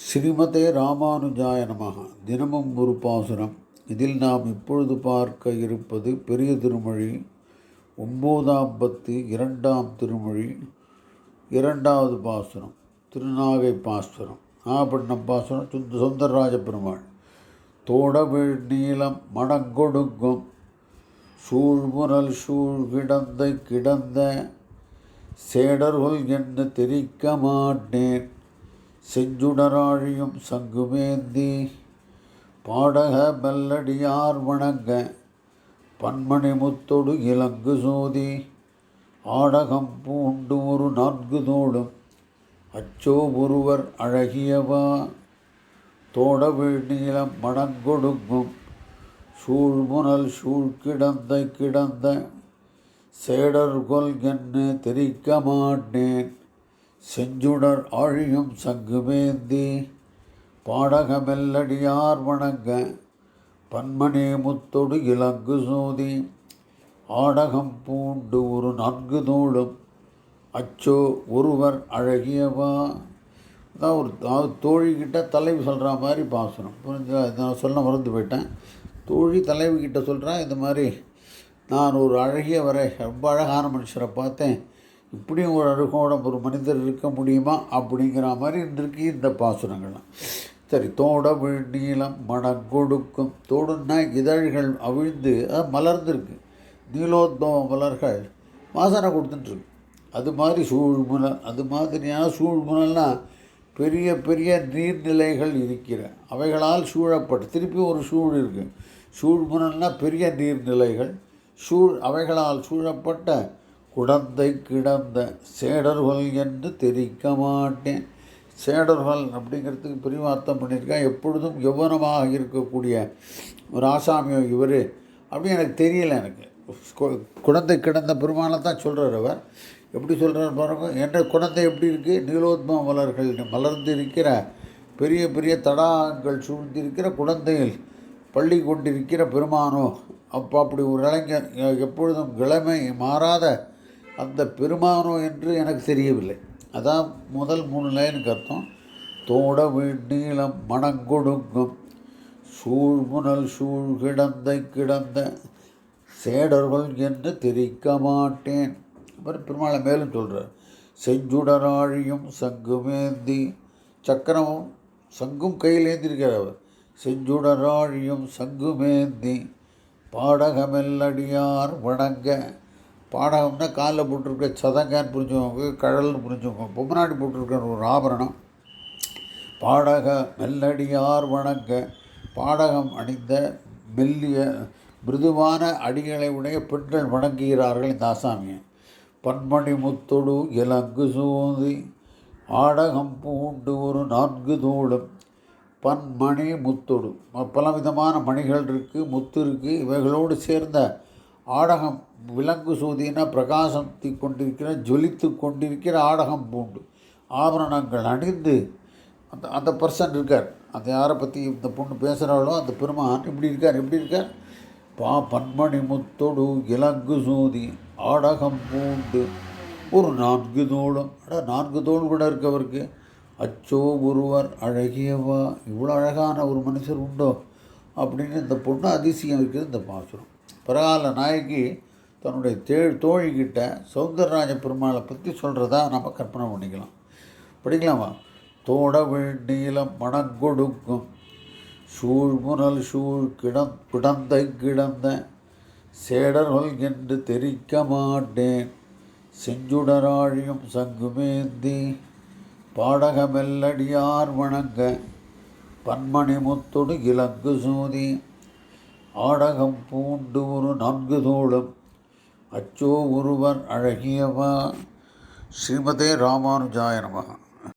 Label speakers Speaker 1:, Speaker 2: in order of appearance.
Speaker 1: ஸ்ரீமதே ராமானுஜாய நமக. தினமும் ஒரு பாசுரம். இதில் நாம் இப்பொழுது பார்க்க இருப்பது பெரிய திருமொழி ஒம்போதாம் பத்து இரண்டாம் திருமொழி இரண்டாவது பாசுரம் திருநாகை பாசுரம். நாகப்பட்டினம் பாசுரம் சுந்த சுந்தரராஜ பெருமாள். தோடவிழ் நீளம் மடங்கொடுங்கும். சூழ்முரல் சூழ் கிடந்த கிடந்த. சேடர்கள் என்ன தெரிக்க மாட்டேன். செஞ்சுடராழியும் சங்குமேந்தி பாடக மெல்லடியார் வணங்க பன்மணி முத்தொடு இலங்கு சோதி ஆடகம் பூண்டு ஒரு நான்கு தோடும் அச்சோ ஒருவர் அழகியவா தோடவிழ் நீளம் மடங்கொடுங்கும் சூழ்முனல் சூழ் கிடந்த கிடந்த சேடர்கொல் என்ன தெரிக்க மாட்டேன் செஞ்சுடர் ஆழியும் சங்குமேந்தி பாடகமெல்லடியார் வணங்க பன்மணி முத்தொடு இலங்கு சோதி ஆடகம் பூண்டு ஒரு நான்கு நூலும் அச்சோ ஒருவர் அழகியவா? தான் ஒரு தோழிக்கிட்ட தலைவி சொல்கிற மாதிரி பாசனம் புரிஞ்சா இதை நான் சொல்ல மறந்து போயிட்டேன். தோழி தலைவிக்கிட்ட சொல்கிறேன் இந்த மாதிரி நான் ஒரு அழகிய வரை ரொம்ப அழகான மனுஷரை பார்த்தேன். இப்படியும் ஒரு அழகோட ஒரு மனிதர் இருக்க முடியுமா? அப்படிங்கிற மாதிரி இருந்திருக்கு இந்த பாசுரங்கள்லாம் சரி தோட விழ் நீளம் மணங்கொடுக்கும் தோடுன்னா இதழ்கள் அவிழ்ந்து அது மலர்ந்துருக்கு. நீலோத்பவ மலர்கள் வாசனை கொடுத்துட்டுருக்கு. அது மாதிரி சூழ்முனல் அது மாதிரியான சூழ்முனல்னா பெரிய பெரிய நீர்நிலைகள் இருக்கிற அவைகளால் சூழப்பட்டு திருப்பி ஒரு சூழ் இருக்குது சூழ்முனல்னா பெரிய நீர்நிலைகள் சூழ் அவைகளால் சூழப்பட்ட குடந்தை கிடந்த சேடர்கள் என்று தெரிக்க மாட்டேன் சேடர்கள் அப்படிங்கிறதுக்கு பிரிவார்த்தம் அர்த்தம் பண்ணியிருக்கேன் எப்பொழுதும் யௌவனமாக இருக்கக்கூடிய ஒரு ஆசாமியோ இவர் அப்படி எனக்கு தெரியல எனக்கு. குழந்தை கிடந்த பெருமானை தான் சொல்கிறார் அவர். எப்படி சொல்கிறார் பாருங்க என்ற குழந்தை எப்படி இருக்குது நீலோத்மா மலர்கள் மலர்ந்து இருக்கிற பெரிய பெரிய தடாகங்கள் சூழ்ந்திருக்கிற குழந்தையில் பள்ளி கொண்டிருக்கிற பெருமானோ அப்போ அப்படி ஒரு இளைஞர் எப்பொழுதும் கிழமை மாறாத அந்த பெருமானோ என்று எனக்கு தெரியவில்லை. அதான் முதல் மூணு லைனுக்கு அர்த்தம். தோட நீளம் மணங்கொடுங்கும். சூழ்முனல் சூழ் கிடந்த கிடந்த சேடர்கள் என்று தெரிக்க மாட்டேன். அப்புறம் பெருமாளை மேலும் சொல்கிறார் செஞ்சுடராழியும் சங்குமேந்தி சக்கரமும் சங்கும் கையில் ஏந்திருக்கிறார் அவர். செஞ்சுடராழியும் சங்குமேந்தி பாடகமெல்லடியார் வணங்க. பாடகம்னா காலில் போட்டிருக்க சதங்கான்னு புரிஞ்சுக்கோங்க கழல்னு புரிஞ்சுக்கோங்க பொம்மநாடி போட்டிருக்கிற ஒரு ஆபரணம். பாடக மெல்லடியார் வணங்க பாடகம் அணிந்த மெல்லிய மிருதுவான அடிகளை உடைய பெண்கள் வணங்குகிறார்கள் இந்த ஆசாமியை. பன்மணி முத்தொடு இலங்கு சூதி ஆடகம் பூண்டு ஒரு நான்கு தூளும். பன்மணி முத்தொடு. பலவிதமான மணிகள் இருக்குது முத்து இருக்குது இவைகளோடு சேர்ந்த ஆடகம் விலங்கு சூதினா பிரகாசம் கொண்டிருக்கிற ஜொலித்து கொண்டிருக்கிற ஆடகம் பூண்டு. ஆபரணங்கள் அணிந்து அந்த அந்த பர்சன் இருக்கார். அந்த யாரை பற்றி இந்த பொண்ணு பேசுகிறாளோ அந்த பெருமான் இப்படி இருக்கார் எப்படி இருக்கார். பா பன்மணி முத்தொடு இலங்கு சூதி ஆடகம் பூண்டு. ஒரு நான்கு தோளும். அட நான்கு தோல் கூட இருக்கவருக்கு அச்சோ ஒருவர் அழகியவா? இவ்வளோ அழகான ஒரு மனுஷர் உண்டோ? அப்படின்னு இந்த பொண்ணு அதிசயம் இருக்குது. இந்த பாசுரம். பிரகால நாயகி தன்னுடைய தே தோழிக்கிட்ட சௌந்தரராஜ பெருமாளை பற்றி சொல்கிறதா நம்ம கற்பனை பண்ணிக்கலாம். படிக்கலாமா? தோட நீளம் மணங்கொடுக்கும் சூழ்முனல் சூழ் கிடந் கிடந்த கிடந்த சேடர்கள் என்று தெரிக்க மாட்டேன். செஞ்சுடராழியும் சங்குமேந்தி பாடகமெல்லடியார் வணங்க. பன்மணி முத்தொடு இலங்கு சூதி ஆடகம் பூண்டு ஒரு நான்கு தோளும். அச்சோ ஒருவன் அழகியவா? ஸ்ரீமதே ராமானுஜாய நமகா.